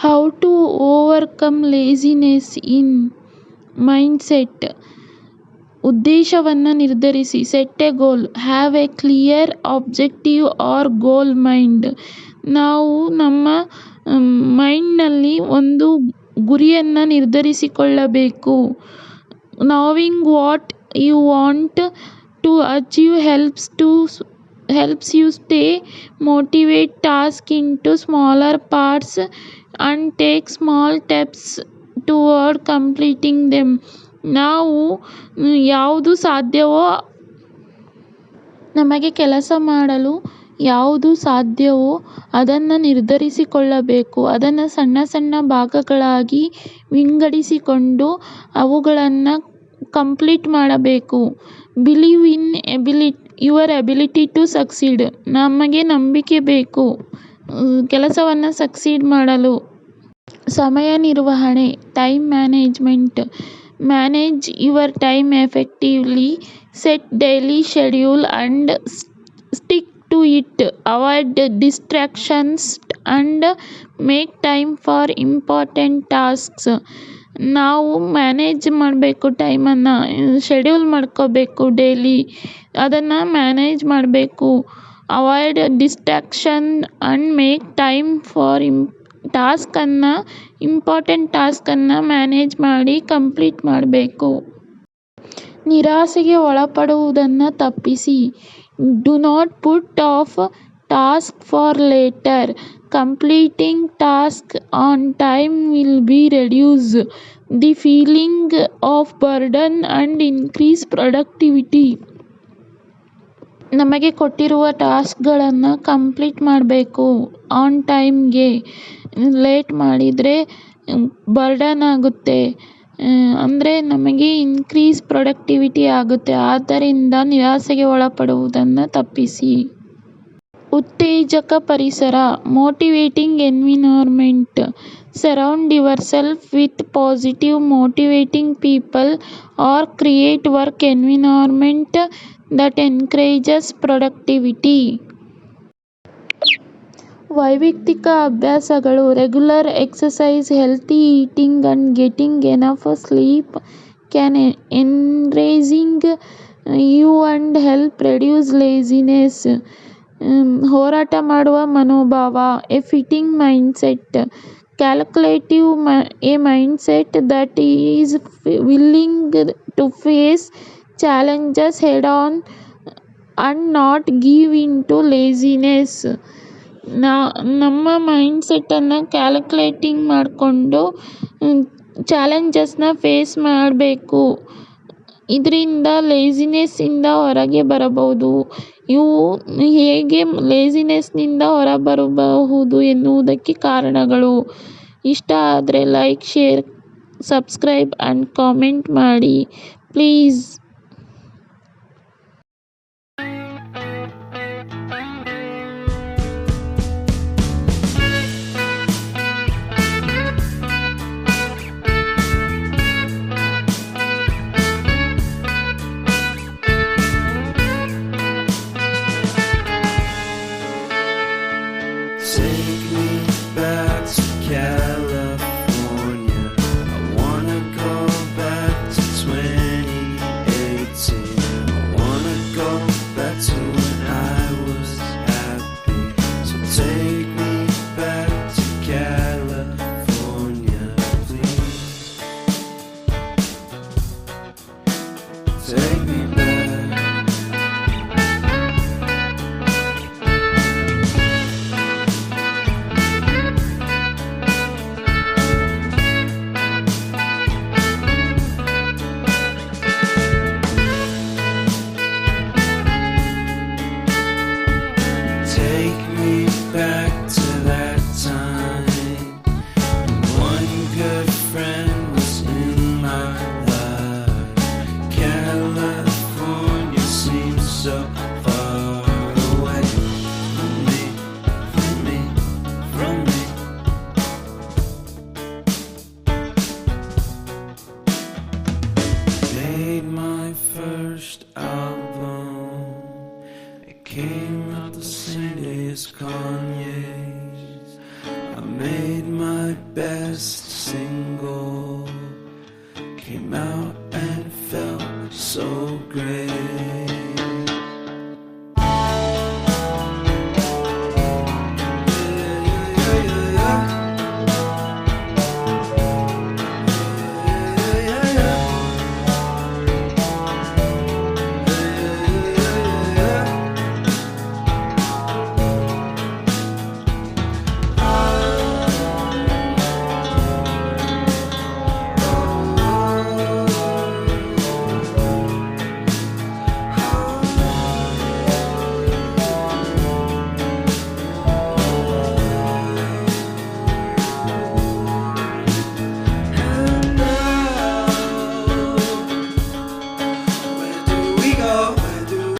How to overcome laziness in mindset ಉದ್ದೇಶವನ್ನು ನಿರ್ಧರಿಸಿ. Set a goal have a clear objective or goal mind ನಾವು ನಮ್ಮ ಮೈಂಡ್ನಲ್ಲಿ ಒಂದು ಗುರಿಯನ್ನು ನಿರ್ಧರಿಸಿಕೊಳ್ಳಬೇಕು. Knowing what you want to achieve helps to helps you stay motivate task into smaller parts and take small steps toward completing them ನಾವು ಯಾವುದು ಸಾಧ್ಯವೋ ನಮಗೆ ಕೆಲಸ ಮಾಡಲು ಯಾವುದು ಸಾಧ್ಯವೋ ಅದನ್ನು ನಿರ್ಧರಿಸಿಕೊಳ್ಳಬೇಕು. ಅದನ್ನು ಸಣ್ಣ ಸಣ್ಣ ಭಾಗಗಳಾಗಿ ವಿಂಗಡಿಸಿಕೊಂಡು ಅವುಗಳನ್ನು ಕಂಪ್ಲೀಟ್ ಮಾಡಬೇಕು. Believe in ಎಬಿಲಿ your ability to succeed. ನಮಗೆ ನಂಬಿಕೆ ಬೇಕು. ಕೆಲಸವನ್ನು ಸಕ್ಸೀಡ್ ಮಾಡಲು. ಸಮಯ ನಿರ್ವಹಣೆ, time management. Manage your time effectively. Set daily schedule and stick to it. Avoid distractions and make time for important tasks. ನಾವು ಮ್ಯಾನೇಜ್ ಮಾಡಬೇಕು ಟೈಮನ್ನು ಶೆಡ್ಯೂಲ್ ಮಾಡ್ಕೋಬೇಕು ಡೈಲಿ ಅದನ್ನು ಮ್ಯಾನೇಜ್ ಮಾಡಬೇಕು. Avoid distraction and make time for ಇಮ್ ಟಾಸ್ಕನ್ನು important ಟಾಸ್ಕನ್ನು manage ಮಾಡಿ complete ಮಾಡಬೇಕು. ನಿರಾಸೆಗೆ ಒಳಪಡುವುದನ್ನು ತಪ್ಪಿಸಿ. Do not put of task for later completing task on time will be reduce the feeling of burden and increase productivity ನಮಗೆ ಕೊಟ್ಟಿರುವ ಟಾಸ್ಕ್ಗಳನ್ನು ಕಂಪ್ಲೀಟ್ ಮಾಡಬೇಕು ಆನ್ ಟೈಮ್ಗೆ ಲೇಟ್ ಮಾಡಿದರೆ ಬರ್ಡನ್ ಆಗುತ್ತೆ. ಅಂದರೆ ನಮಗೆ ಇನ್ಕ್ರೀಸ್ ಪ್ರೊಡಕ್ಟಿವಿಟಿ ಆಗುತ್ತೆ. ಆದ್ದರಿಂದ ನಿರಾಸೆಗೆ ಒಳಪಡುವುದನ್ನು ತಪ್ಪಿಸಿ. ಉತ್ತೇಜಕ ಪರಿಸರ motivating environment surround yourself with positive motivating people or create work environment that encourages productivity ವೈಯಕ್ತಿಕ ಅಭ್ಯಾಸಗಳು regular exercise healthy eating and getting enough sleep can encouraging you and help reduce laziness ಹೋರಾಟ ಮಾಡುವ ಮನೋಭಾವ a fitting mindset calculative a mindset that is willing to face challenges head on and not give in to laziness ನಾ ನಮ್ಮ ಮೈಂಡ್ಸೆಟ್ಟನ್ನು calculating ಮಾಡಿಕೊಂಡು ಚಾಲೆಂಜಸ್ನ face ಮಾಡಬೇಕು. ಇದರಿಂದ ಲೇಜಿನೆಸ್ಸಿಂದ ಹೊರಗೆ ಬರಬಹುದು. ಇವು ಹೇಗೆ ಲೇಸಿನೆಸ್ನಿಂದ ಹೊರ ಬರಬಹುದು ಎನ್ನುವುದಕ್ಕೆ ಕಾರಣಗಳು. ಇಷ್ಟ ಆದರೆ like share subscribe and comment ಮಾಡಿ. Please Take me back to that time. One good friend was in my life. California seems so. made my best